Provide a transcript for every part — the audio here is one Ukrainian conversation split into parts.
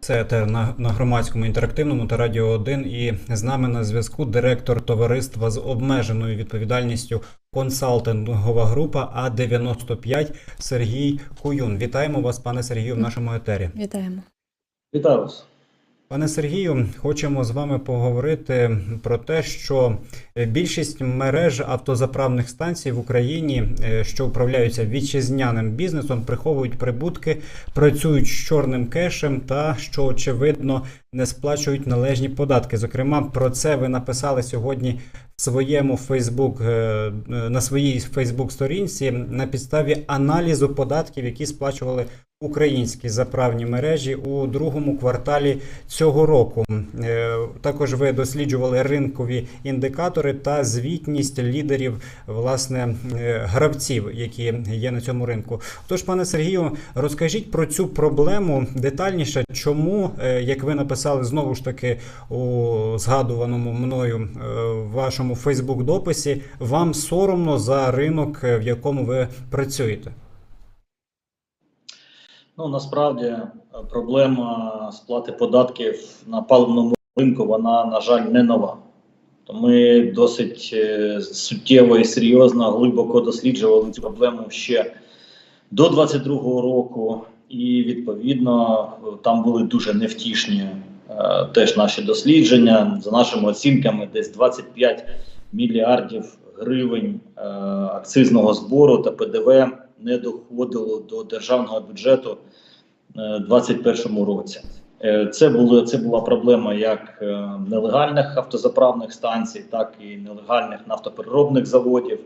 Це етер на, на громадському інтерактивному та радіо 1 і з нами на зв'язку директор товариства з обмеженою відповідальністю консалтингова група А95 Сергій Куюн. Вітаємо вас, пане Сергію, в нашому етері. Вітаємо. Вітаю вас. Пане Сергію, хочемо з вами поговорити про те, що більшість мереж автозаправних станцій в Україні, е, що управляються вітчизняним бізнесом, приховують прибутки, працюють з чорним кешем та, що очевидно, не сплачують належні податки. Зокрема, про це ви написали сьогодні в своєму Фейсбук е, на своїй Фейсбук-сторінці на підставі аналізу податків, які сплачували українські заправні мережі у другому кварталі цього року. Е, Також ви досліджували ринкові індикатори та звітність лідерів власне е, гравців, які є на цьому ринку. Тож, пане Сергію, розкажіть про цю проблему детальніше, чому, як ви написали знову ж таки у згадуваному мною е, вашому Фейсбук-дописі, вам соромно за ринок, е, в якому ви працюєте. Ну насправді е, проблема сплати податків на паливному ринку, вона, на жаль, не нова. Ми досить суттєво і серйозно, глибоко досліджували цю проблему ще до 22-го року, і відповідно там були дуже невтішні теж наші дослідження. За нашими оцінками, десь 25 мільярдів гривень е, акцизного збору та ПДВ не доходило до державного бюджету е, 2021 році. Е, Це було це була проблема як е, нелегальних автозаправних станцій, так і нелегальних нафтопереробних заводів,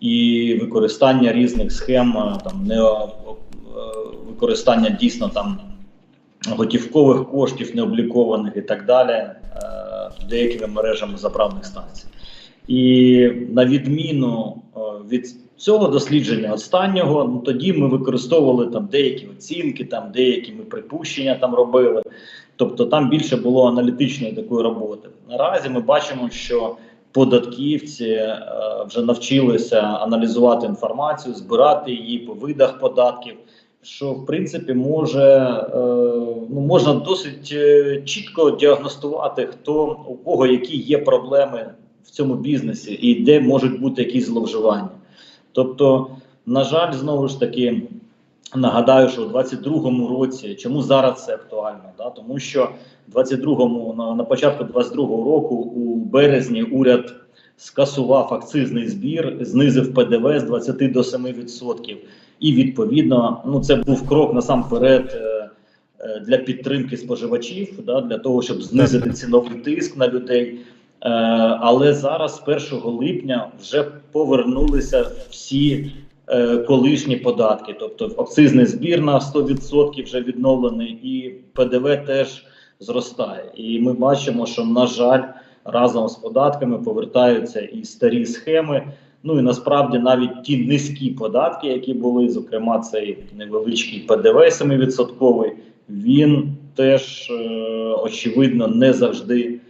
і використання різних схем, е, там не е, використання дійсно там готівкових коштів, необлікованих і так далі, е, деякими мережами заправних станцій. І на відміну е, від цього дослідження останнього, ну тоді ми використовували там деякі оцінки, там деякі ми припущення там робили. Тобто там більше було аналітичної такої роботи. Наразі ми бачимо, що податківці е, вже навчилися аналізувати інформацію, збирати її по видах податків. Що в принципі може е, ну можна досить е, чітко діагностувати, хто у кого які є проблеми в цьому бізнесі і де можуть бути якісь зловживання. Тобто, на жаль, знову ж таки нагадаю, що у 22-му році чому зараз це актуально? Да? Тому що в 22-му, на, на початку 22-го року, у березні уряд скасував акцизний збір, знизив ПДВ з 20 до 7%. І відповідно, ну це був крок насамперед. е, е, Для підтримки споживачів, да, для того, щоб знизити ціновий тиск на людей. Е, але зараз, 1 липня, вже повернулися всі колишні податки. Тобто акцизний збір на 100% вже відновлений, і ПДВ теж зростає. І ми бачимо, що на жаль, разом з податками повертаються і старі схеми. Ну і насправді навіть ті низькі податки, які були, зокрема, цей невеличкий ПДВ 7%, він теж е, очевидно не завжди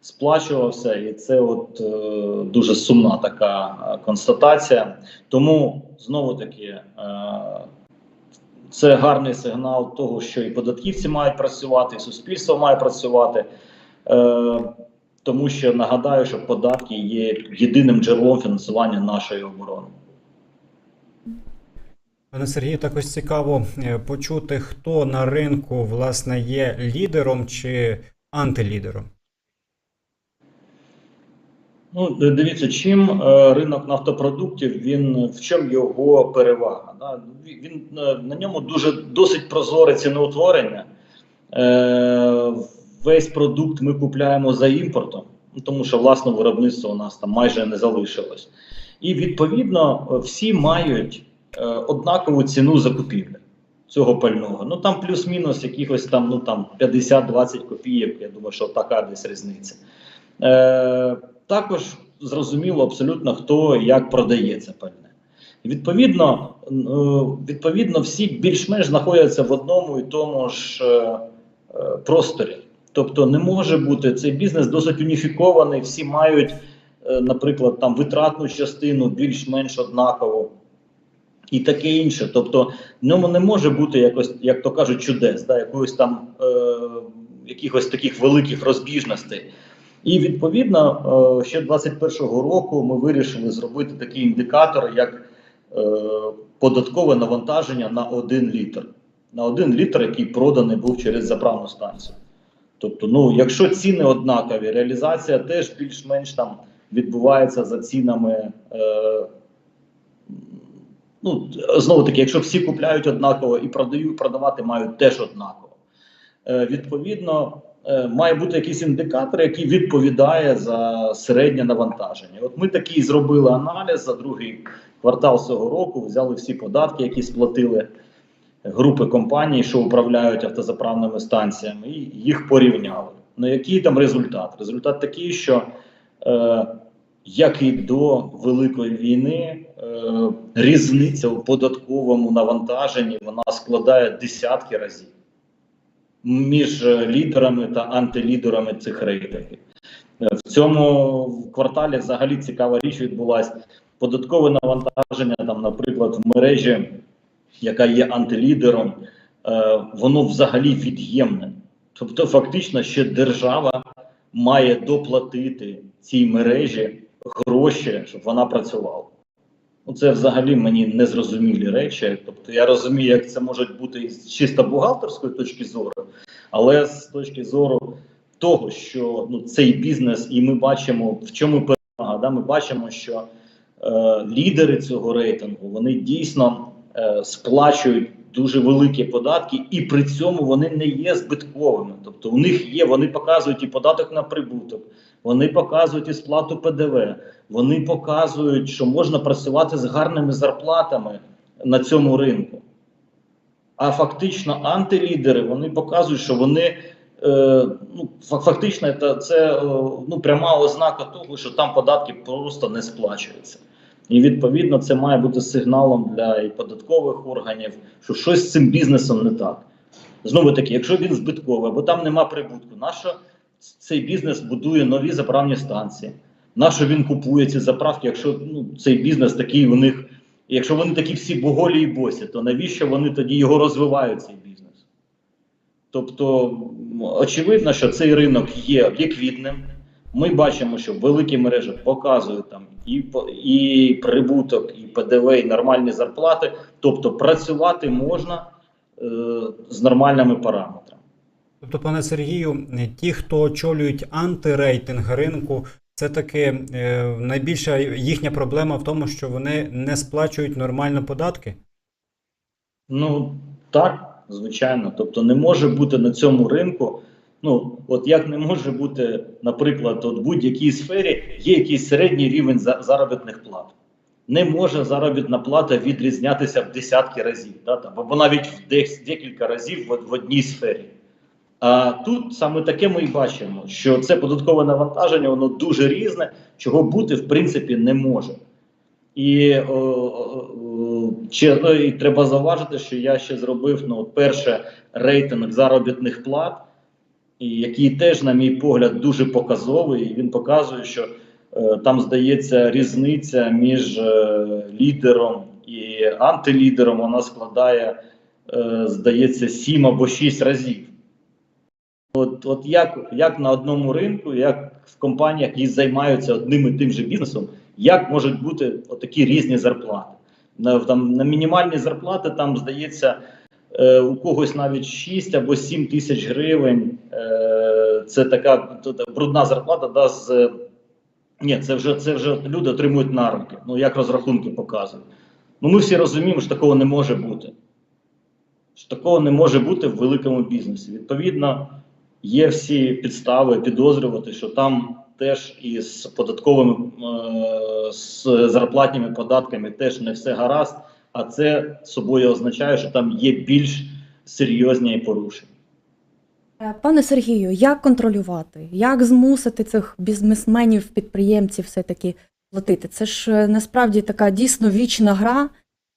сплачувався, і це от е, дуже сумна така констатація. Тому знову таки е, це гарний сигнал того, що і податківці мають працювати, і суспільство має працювати. Тому що нагадаю, що податки є єдиним джерелом фінансування нашої оборони. Пане Сергію, також цікаво е, почути, хто на ринку власне є лідером чи антилідером. Ну, дивіться, чим е, ринок нафтопродуктів, він в чому його перевага? Да? Він- е, на ньому дуже досить прозоре ціноутворення. Е, весь продукт ми купляємо за імпортом, ну, тому що власного виробництва у нас там майже не залишилось. І відповідно е, всі мають е, однакову ціну закупівлі цього пального. Ну там плюс-мінус якихось там, ну там 50-20 копійок. Я думаю, що така десь різниця. Е, також зрозуміло абсолютно хто як продає це пальне. Відповідно, е, відповідно, всі більш-менш знаходяться в одному і тому ж е, просторі. Тобто не може бути цей бізнес досить уніфікований, всі мають, е, наприклад, там витратну частину більш-менш однакову. і таке інше. Тобто, в ньому не може бути якось, як то кажуть, чудес, да, якоїсь там е, якихось таких великих розбіжностей. І відповідно, е, ще 21-го року ми вирішили зробити такий індикатор, як е, податкове навантаження на 1 літр. На 1 літр, який проданий був через заправну станцію. Тобто, ну, якщо ціни однакові, реалізація теж більш-менш там відбувається за цінами. Е, ну, знову таки, якщо всі купляють однаково і продають, продавати мають теж однаково. Е, відповідно, е, має бути якийсь індикатор, який відповідає за середнє навантаження. От ми такий зробили аналіз за другий квартал цього року, взяли всі податки, які сплатили групи компаній, що управляють автозаправними станціями, і їх порівняли. Ну, який там результат? Результат такий, що е, як і до Великої війни, е, різниця у податковому навантаженні вона складає десятки разів між е, лідерами та антилідерами цих рейтингів. Е, В цьому кварталі взагалі цікава річ відбулася. Податкове навантаження, там, наприклад, в мережі, яка є антилідером, е, воно взагалі від'ємне. Тобто, фактично, ще держава має доплатити цій мережі гроші, щоб вона працювала. Ну, це взагалі мені незрозумілі речі. Тобто я розумію, як це може бути із чисто бухгалтерської точки зору, але з точки зору того, що ну, цей бізнес, і ми бачимо, в чому перевага. Да? Ми бачимо, що е, лідери цього рейтингу вони дійсно сплачують дуже великі податки, і при цьому вони не є збитковими. Тобто, у них є, вони показують і податок на прибуток, вони показують і сплату ПДВ, вони показують, що можна працювати з гарними зарплатами на цьому ринку. А фактично антилідери вони показують, що вони е, ну, фактично це, це е, ну, пряма ознака того, що там податки просто не сплачуються. І відповідно це має бути сигналом для і податкових органів, що щось з цим бізнесом не так. Знову таки, якщо він збитковий, або там нема прибутку, нащо цей бізнес будує нові заправні станції? Нащо він купує ці заправки, якщо ну, цей бізнес такий у них, якщо вони такі всі боголі і босі, то навіщо вони тоді його розвивають, цей бізнес? Тобто, очевидно, що цей ринок є ліквідним. Ми бачимо, що великі мережі показують там і, і прибуток, і ПДВ, і нормальні зарплати. Тобто працювати можна е, з нормальними параметрами. Тобто, пане Сергію, ті, хто очолюють антирейтинг ринку, це таки е, найбільша їхня проблема в тому, що вони не сплачують нормально податки. Ну так, звичайно. Тобто не може бути на цьому ринку. Ну, от як не може бути, наприклад, от будь-якій сфері є якийсь середній рівень за- заробітних плат. Не може заробітна плата відрізнятися в десятки разів, да, там, або навіть в декілька разів в, в одній сфері. А тут саме таке ми і бачимо, що це податкове навантаження, воно дуже різне, чого бути в принципі не може. І, о, о, чи, ну, і треба зауважити, що я ще зробив ну, перше рейтинг заробітних плат, який теж, на мій погляд, дуже показовий. І він показує, що е, там здається різниця між е, лідером і антилідером. Вона складає, е, здається, 7 або 6 разів. От, от як, як на одному ринку, як в компаніях, які займаються одним і тим же бізнесом, як можуть бути отакі різні зарплати? На, там, на мінімальні зарплати там здається у когось навіть 6 або 7 тисяч гривень. Е, це така брудна зарплата. Да, з, ні, це вже, це вже люди отримують на руки. Ну як розрахунки показують. Ну ми всі розуміємо, що такого не може бути. Що такого не може бути в великому бізнесі. Відповідно, є всі підстави підозрювати, що там теж із податковими е, з зарплатніми податками теж не все гаразд, а це собою означає, що там є більш серйозні порушення. Е, Пане Сергію, як контролювати? Як змусити цих бізнесменів, підприємців все-таки платити? Це ж е, насправді така дійсно вічна гра,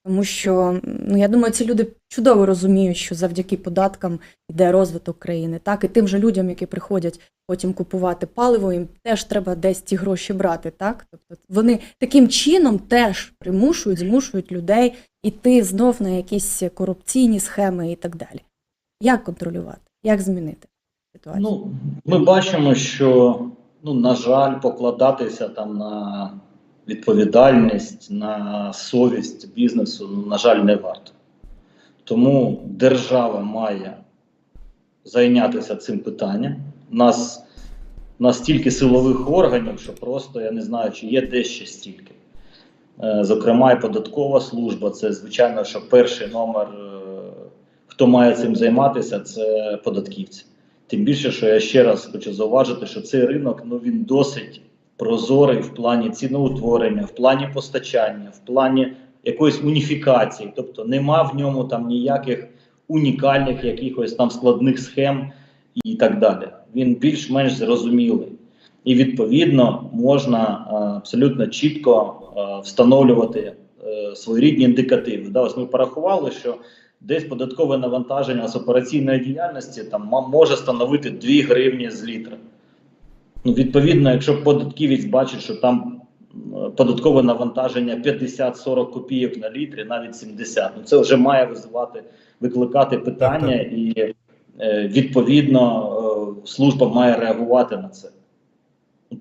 Тому що ну я думаю, ці люди чудово розуміють, що завдяки податкам йде розвиток країни. Так і тим же людям, які приходять потім купувати паливо, їм теж треба десь ті гроші брати. Так, тобто вони таким чином теж примушують, змушують людей іти знов на якісь корупційні схеми і так далі. Як контролювати? Як змінити ситуацію? Ну, ми бачимо, що, ну, на жаль, покладатися там на відповідальність, на совість бізнесу, ну, на жаль, не варто. Тому держава має зайнятися цим питанням. У нас настільки силових органів, що просто я не знаю, чи є де ще стільки. Е, Зокрема, і податкова служба це, звичайно, що перший номер, е, хто має цим займатися, це податківці. Тим більше, що я ще раз хочу зауважити, що цей ринок ну він досить прозорий в плані ціноутворення, в плані постачання, в плані якоїсь уніфікації. Тобто нема в ньому там ніяких унікальних якихось там складних схем і так далі. Він більш-менш зрозумілий. І відповідно можна абсолютно чітко встановлювати е, своєрідні індикативи. Да, ось ми порахували, що десь податкове навантаження з операційної діяльності там може становити 2 гривні з літра. Ну, відповідно, якщо податківець бачить, що там е, податкове навантаження 50-40 копійок на літрі, навіть 70, ну це вже має визивати, викликати питання, Так, і е, відповідно е, служба має реагувати на це.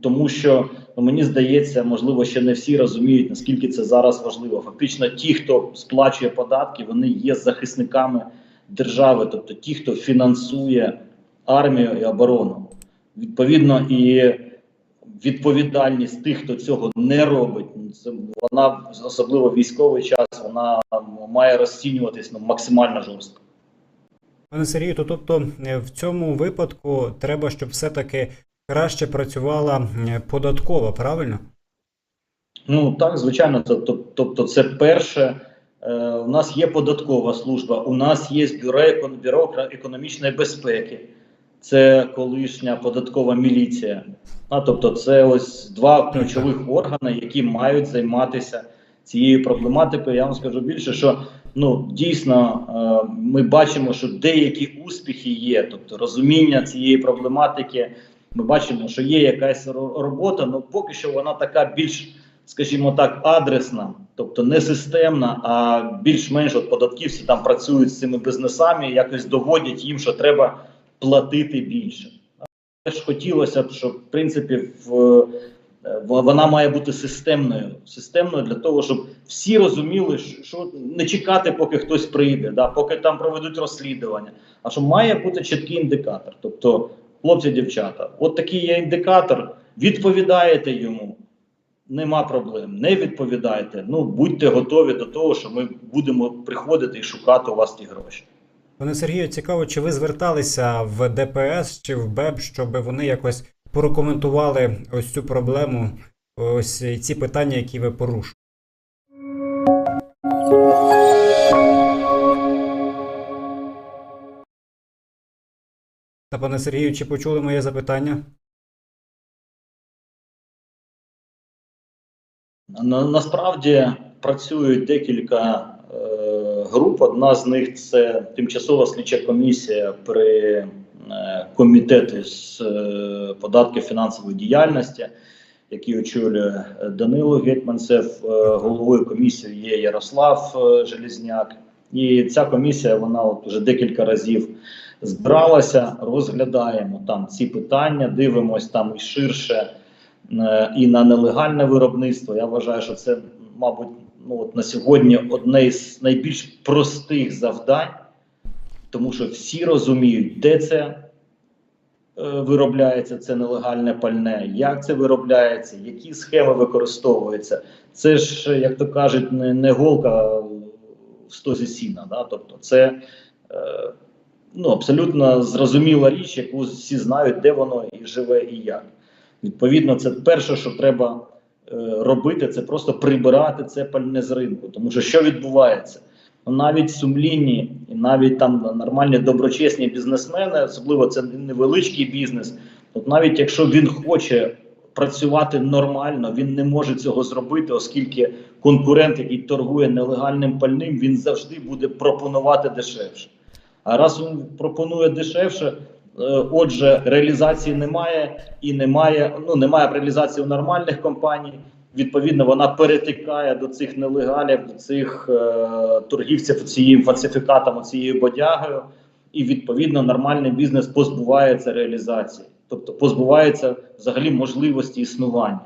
Тому що ну, мені здається, можливо, ще не всі розуміють, наскільки це зараз важливо. Фактично, ті, хто сплачує податки, вони є захисниками держави, тобто ті, хто фінансує армію і оборону. Відповідно, і відповідальність тих, хто цього не робить, ну, вона особливо військовий час, вона має розцінюватись ну, максимально жорстко. Пане Сергію, то тобто в цьому випадку треба, щоб все-таки краще працювала податкова, правильно? Ну так, звичайно, то- то- тобто, це перше. Е, у нас є податкова служба, у нас є бюро, бюро економічної безпеки, це колишня податкова міліція. А, тобто, це ось два ключових органи, які мають займатися цією проблематикою. Я вам скажу більше, що ну дійсно е, ми бачимо, що деякі успіхи є, тобто розуміння цієї проблематики. Ми бачимо, що є якась робота, але поки що вона така більш, скажімо так, адресна, тобто не системна, а більш-менш от податківці там працюють з цими бізнесами, якось доводять їм, що треба платити більше. Теж хотілося б, щоб в принципі в, е, вона має бути системною. Системною для того, щоб всі розуміли, що не чекати, поки хтось прийде, да, поки там проведуть розслідування. А що має бути чіткий індикатор. Тобто, хлопці, дівчата, от такий є індикатор, відповідаєте йому. Нема проблем, не відповідаєте. Ну будьте готові до того, що ми будемо приходити і шукати у вас ті гроші. Пане Сергію, цікаво, чи ви зверталися в ДПС чи в БЕБ, щоб вони якось прокоментували ось цю проблему, ось ці питання, які ви порушили? Та пане Сергію, чи почули моє запитання? На, насправді працюють декілька е, груп. Одна з них це тимчасова слідча комісія при е, комітеті з е, податків фінансової діяльності, який очолює Данило Гетьманцев. Е, головою комісії є Ярослав е, Желізняк. І ця комісія вона от вже декілька разів збиралася. Розглядаємо там ці питання, дивимось там і ширше е, і на нелегальне виробництво. Я вважаю, що це, мабуть, ну от на сьогодні одне із найбільш простих завдань, тому що всі розуміють, де це е, виробляється це нелегальне пальне, як це виробляється, які схеми використовуються. Це ж, як то кажуть, не, не голка в стозі сіна. Да? Тобто, це е, ну, абсолютно зрозуміла річ, яку всі знають, де воно і живе, і як. Відповідно, це перше, що треба е, робити, це просто прибирати це пальне з ринку. Тому що що відбувається? Навіть сумлінні і навіть там нормальні доброчесні бізнесмени, особливо це невеличкий бізнес. От навіть якщо він хоче працювати нормально. Він не може цього зробити, оскільки конкурент, який торгує нелегальним пальним, він завжди буде пропонувати дешевше. А раз він пропонує дешевше, е, отже, реалізації немає і немає. Ну немає реалізації у нормальних компаній. Відповідно, вона перетикає до цих нелегалів, до цих е, торгівців цією фальсифікатом, цією бодягою, і відповідно нормальний бізнес позбувається реалізації, тобто позбувається взагалі можливості існування.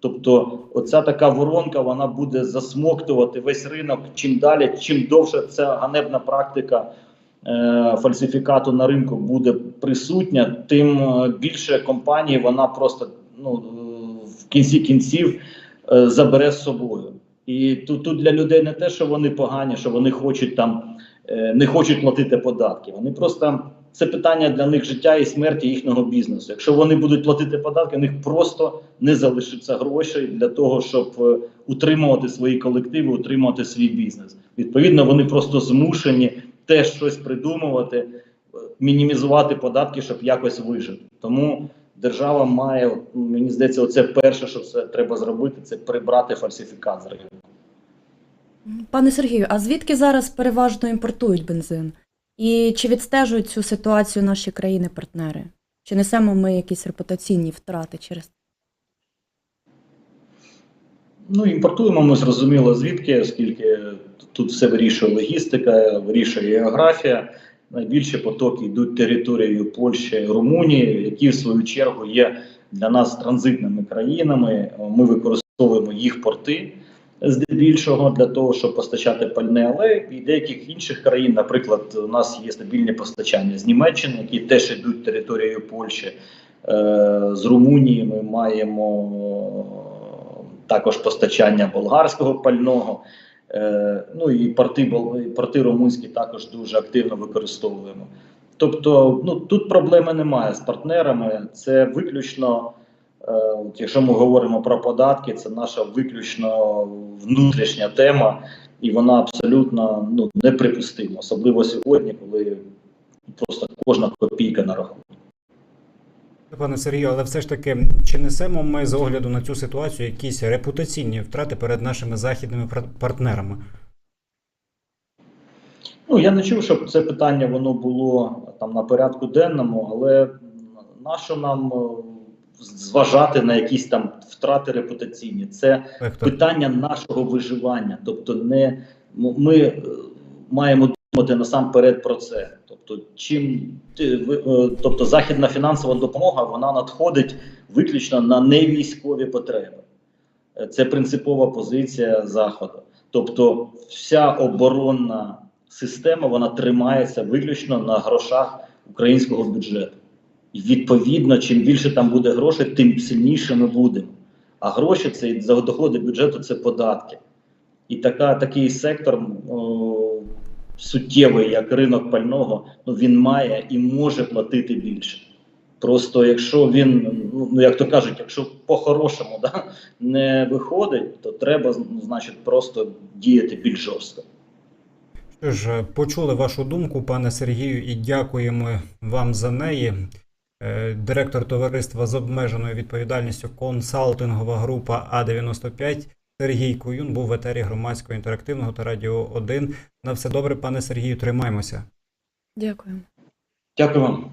Тобто, оця така воронка вона буде засмоктувати весь ринок. Чим далі, чим довше ця ганебна практика фальсифікату на ринку буде присутня, тим е, більше компаній вона просто ну е, в кінці кінців е, забере з собою. І тут, тут для людей не те, що вони погані, що вони хочуть там е, не хочуть платити податки. Вони просто це питання для них життя і смерті їхнього бізнесу. Якщо вони будуть платити податки, у них просто не залишиться грошей для того, щоб е, утримувати свої колективи, утримувати свій бізнес. Відповідно, вони просто змушені теж щось придумувати, мінімізувати податки, щоб якось вижити. Тому держава має, мені здається, оце перше, що це треба зробити, це прибрати фальсифікат з ринку. Пане Сергію, а звідки зараз переважно імпортують бензин? І чи відстежують цю ситуацію наші країни-партнери? Чи несемо ми якісь репутаційні втрати через це? Ну, імпортуємо ми зрозуміло звідки, оскільки тут все вирішує логістика, вирішує географія. Найбільші потоки йдуть територією Польщі Румунії, які в свою чергу є для нас транзитними країнами. Ми використовуємо їх порти здебільшого для того, щоб постачати пальне, але і деяких інших країн, наприклад, у нас є стабільні постачання з Німеччини, які теж йдуть територією Польщі. Е, З Румунії ми маємо також постачання болгарського пального. Е, ну і порти, порти румунські також дуже активно використовуємо. Тобто, ну тут проблеми немає з партнерами. Це виключно, е, якщо ми говоримо про податки, це наша виключно внутрішня тема, і вона абсолютно ну, неприпустима, особливо сьогодні, коли просто кожна копійка на рахунку. Пане Сергію, але все ж таки, чи несемо ми з огляду на цю ситуацію якісь репутаційні втрати перед нашими західними партнерами? Ну я не чув, щоб це питання воно було там на порядку денному, але нащо нам е, зважати на якісь там втрати репутаційні? Це питання нашого виживання. Тобто, не ми е, маємо думати насамперед про це. Тобто, чим е, тобто західна фінансова допомога вона надходить виключно на невійськові потреби. Е, Це принципова позиція заходу. Тобто, вся оборонна система вона тримається виключно на грошах українського бюджету. І відповідно, чим більше там буде грошей, тим сильніше ми будемо. А гроші це за доходи бюджету це податки. І така, такий сектор о, суттєвий, як ринок пального, ну він має і може платити більше. Просто якщо він, ну ну, як то кажуть, якщо по-хорошому да, не виходить, то треба ну, значить просто діяти більш жорстко. Що ж, почули вашу думку, пане Сергію, і дякуємо вам за неї. Е, Директор товариства з обмеженою відповідальністю консалтингова група А95 Сергій Куюн був в етері громадського інтерактивного та радіо 1. На все добре, пане Сергію, тримаймося. Дякую. Дякую вам.